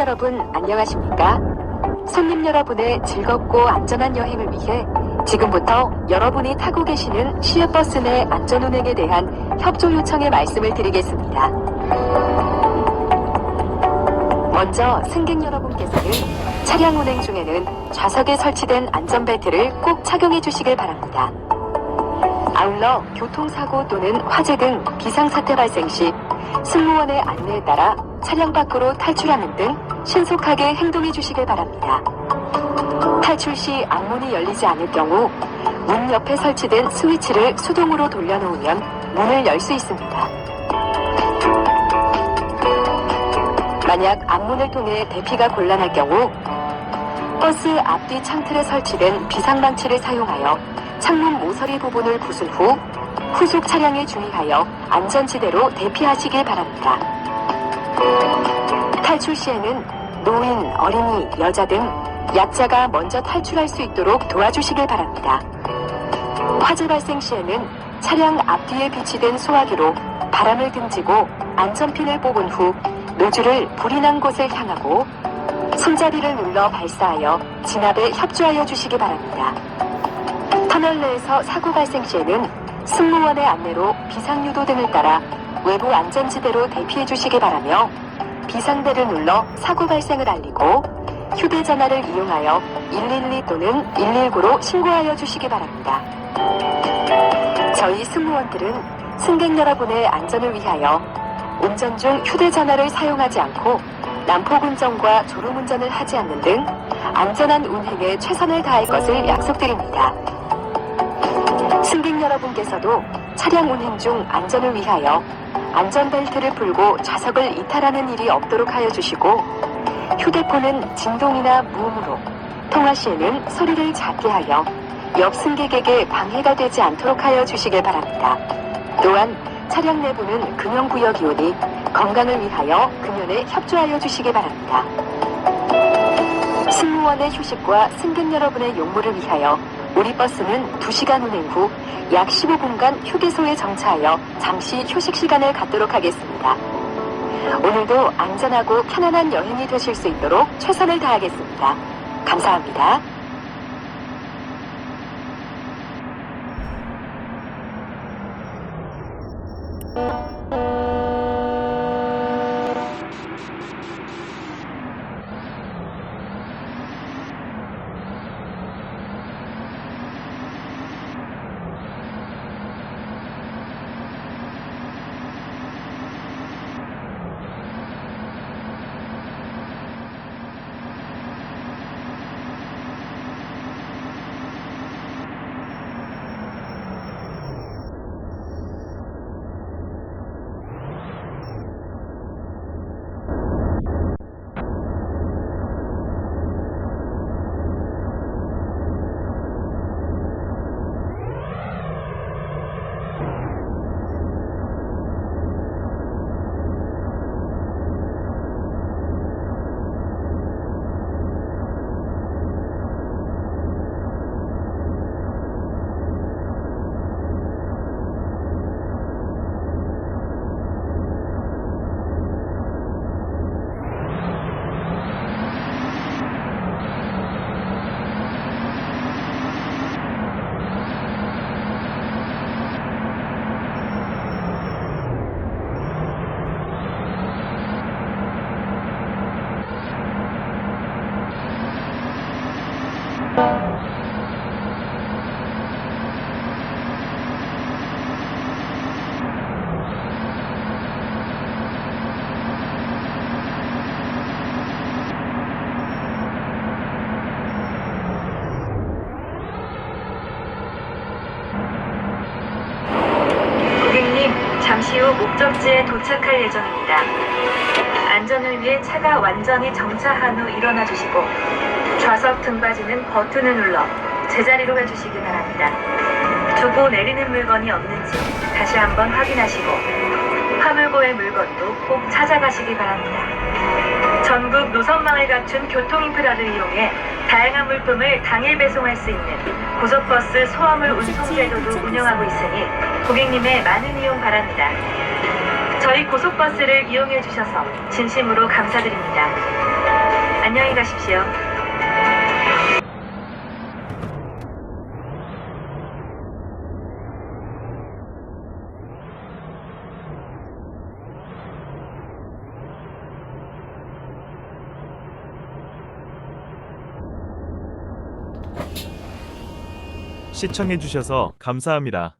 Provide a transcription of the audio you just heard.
여러분 안녕하십니까? 손님 여러분의 즐겁고 안전한 여행을 위해 지금부터 여러분이 타고 계시는 시외버스 내 안전운행에 대한 협조 요청의 말씀을 드리겠습니다. 먼저 승객 여러분께서는 차량 운행 중에는 좌석에 설치된 안전벨트를 꼭 착용해 주시길 바랍니다. 아울러 교통사고 또는 화재 등 비상사태 발생 시 승무원의 안내에 따라 차량 밖으로 탈출하는 등 신속하게 행동해 주시길 바랍니다. 탈출 시 앞문이 열리지 않을 경우 문 옆에 설치된 스위치를 수동으로 돌려놓으면 문을 열 수 있습니다. 만약 앞문을 통해 대피가 곤란할 경우 버스 앞뒤 창틀에 설치된 비상망치를 사용하여 창문 모서리 부분을 부순 후 후속 차량에 주의하여 안전지대로 대피하시길 바랍니다. 탈출 시에는 노인, 어린이, 여자 등 약자가 먼저 탈출할 수 있도록 도와주시길 바랍니다. 화재 발생 시에는 차량 앞뒤에 비치된 소화기로 바람을 등지고 안전핀을 뽑은 후 노즐을 불이 난 곳을 향하고 손잡이를 눌러 발사하여 진압에 협조하여 주시기 바랍니다. 터널 내에서 사고 발생 시에는 승무원의 안내로 비상유도 등을 따라 외부 안전지대로 대피해 주시기 바라며 비상벨을 눌러 사고 발생을 알리고 휴대전화를 이용하여 112 또는 119로 신고하여 주시기 바랍니다. 저희 승무원들은 승객 여러분의 안전을 위하여 운전 중 휴대전화를 사용하지 않고 난폭운전과 졸음운전을 하지 않는 등 안전한 운행에 최선을 다할 것을 약속드립니다. 승객 여러분께서도 차량 운행 중 안전을 위하여 안전벨트를 풀고 좌석을 이탈하는 일이 없도록 하여 주시고 휴대폰은 진동이나 무음으로 통화 시에는 소리를 작게 하여 옆 승객에게 방해가 되지 않도록 하여 주시길 바랍니다. 또한 차량 내부는 금연구역이오니 건강을 위하여 금연에 협조하여 주시기 바랍니다. 승무원의 휴식과 승객 여러분의 용무를 위하여 우리 버스는 2시간 운행 후 약 15분간 휴게소에 정차하여 잠시 휴식 시간을 갖도록 하겠습니다. 오늘도 안전하고 편안한 여행이 되실 수 있도록 최선을 다하겠습니다. 감사합니다. 잠시 후 목적지에 도착할 예정입니다. 안전을 위해 차가 완전히 정차한 후 일어나 주시고 좌석 등받이는 버튼을 눌러 제자리로 가주시기 바랍니다. 두고 내리는 물건이 없는지 다시 한번 확인하시고 화물고의 물건도 꼭 찾아가시기 바랍니다. 전국 노선망을 갖춘 교통인프라를 이용해 다양한 물품을 당일 배송할 수 있는 고속버스 소화물 운송제도도 운영하고 있으니 고객님의 많은 이용 바랍니다. 저희 고속버스를 이용해 주셔서 진심으로 감사드립니다. 안녕히 가십시오. 시청해주셔서 감사합니다.